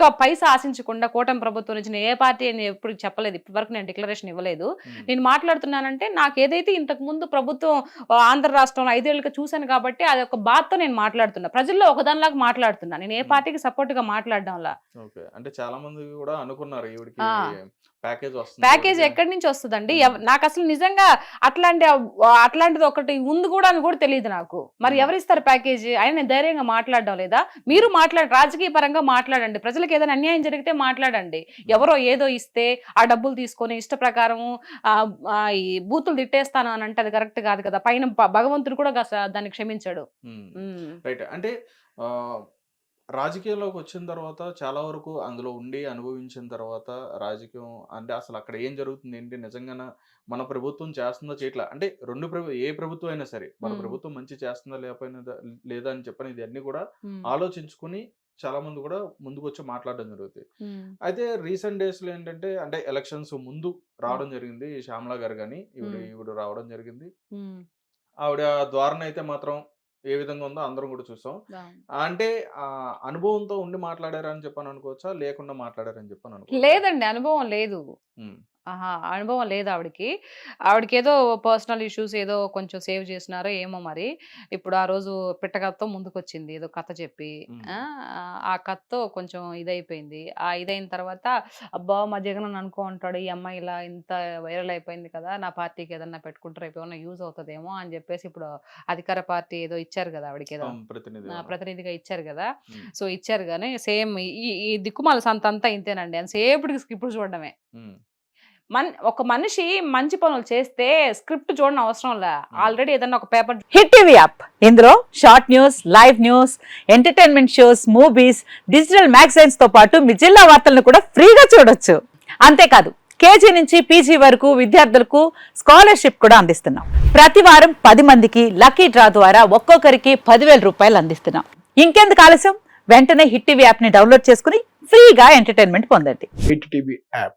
ఒక్క పైసా ఆశించకుండా కూటమి ప్రభుత్వం నుంచి నేను ఏ పార్టీ అని ఎప్పుడు చెప్పలేదు ఇప్పటి వరకు నేను డిక్లరేషన్ ఇవ్వలేదు. నేను మాట్లాడుతున్నానంటే నాకు ఏదైతే ఇంతకు ముందు ప్రభుత్వం ఆంధ్ర రాష్ట్రంలో ఐదేళ్ళుగా చూశాను కాబట్టి అది ఒక బాధతో నేను మాట్లాడుతున్నా. ప్రజల్లో ఒకదానిలాగా మాట్లాడుతున్నా. నేను ఏ. పార్టీకి సపోర్ట్గా మాట్లాడడంలా అంటే చాలా మంది కూడా అనుకున్నారు. ప్యాకేజ్. ఎక్కడి నుంచి వస్తుందండి? నాకు అసలు నిజంగా అట్లాంటి అట్లాంటిది ఒకటి ఉంది కూడా అని కూడా తెలియదు నాకు. మరి. ఎవరిస్తారు ప్యాకేజ్? అయినా నేను ధైర్యంగా మాట్లాడడం లేదా? మీరు మాట్లాడ రాజకీయ పరంగా మాట్లాడండి. ప్రజలకు ఏదైనా అన్యాయం జరిగితే మాట్లాడండి. ఎవరో ఏదో ఇస్తే ఆ డబ్బులు తీసుకొని ఇష్ట ప్రకారం ఈ బూతులు తిట్టేస్తాను అని అంటే అది కరెక్ట్ కాదు కదా. పైన భగవంతుడు కూడా దాన్ని క్షమించాడు. రైట్. అంటే ఆ, రాజకీయాల్లోకి వచ్చిన తర్వాత చాలా వరకు అందులో ఉండి అనుభవించిన తర్వాత రాజకీయం అంటే అసలు అక్కడ ఏం జరుగుతుంది ఏంటి? నిజంగానే మన ప్రభుత్వం చేస్తుందో చేయట్లా? అంటే రెండు ప్రభు ఏ ప్రభుత్వం అయినా సరే మన. ప్రభుత్వం మంచి చేస్తుందా లేకపోయినా లేదా అని చెప్పని ఇది అన్ని కూడా. ఆలోచించుకుని చాలా మంది కూడా ముందుకు వచ్చి మాట్లాడడం జరుగుతుంది. అయితే రీసెంట్ డేస్లో ఏంటంటే అంటే ఎలక్షన్స్ ముందు రావడం జరిగింది శ్యామలా గారు కానీ Hmm. ఈవిడ రావడం జరిగింది. ఆవిడ ద్వారాన అయితే మాత్రం ఏ విధంగా ఉందో అందరం కూడా చూసాం. అంటే ఆ అనుభవంతో ఉండి మాట్లాడారని చెప్పని అనుకోవచ్చా లేకుండా మాట్లాడారని చెప్పని లేదండి అనుభవం లేదు ఆహా! అనుభవం లేదు ఆవిడకి. ఆవిడకి ఏదో పర్సనల్ ఇష్యూస్ ఏదో కొంచెం సేవ్ చేసినారో ఏమో మరి. ఇప్పుడు ఆ రోజు పిట్టకథతో ముందుకొచ్చింది ఏదో కథ చెప్పి. ఆ, ఆ కథతో కొంచెం ఇదైపోయింది. ఆ ఇదైన తర్వాత అబ్బా! మా జగన్ అనుకో ఉంటాడు ఈ అమ్మాయి ఇలా ఇంత వైరల్ అయిపోయింది కదా! నా పార్టీకి ఏదన్నా పెట్టుకుంటారు రేపు ఏమన్నా యూజ్ అవుతుందేమో అని చెప్పేసి ఇప్పుడు అధికార పార్టీ ఏదో ఇచ్చారు కదా ఆవిడకి ఏదో. ప్రతినిధి ప్రతినిధిగా ఇచ్చారు కదా! సో ఇచ్చారు కానీ సేమ్ ఈ ఈ దిక్కుమాల సంత అంతా ఇంతేనండి. అని సేపటికి స్క్రిప్ట్ చూడడమే. మన్ ఒక మనిషి మంచి పనులు చేస్తే స్క్రిప్ట్ చూడడం అవసరం లే. ఆల్రెడీ ఏదన్నా ఒక పేపర్ హిట్ టీవీ యాప్. ఇందులో short news live news entertainment shows movies digital మ్యాగజైన్స్తో పాటు మీ జిల్లా వార్తలను కూడా ఫ్రీగా చూడొచ్చు. అంతేకాదు కేజీ నుంచి పీజీ వరకు విద్యార్థులకు స్కాలర్షిప్ కూడా అందిస్తున్నాం. ప్రతి వారం పది మందికి లక్కీ డ్రా ద్వారా ఒక్కొక్కరికి పదివేల రూపాయలు అందిస్తున్నాం. ఇంకెందుకు ఆలస్యం? వెంటనే హిట్ టీవీ యాప్ని డౌన్లోడ్ చేసుకుని ఫ్రీగా ఎంటర్టైన్మెంట్ పొందండి. Hit TV app.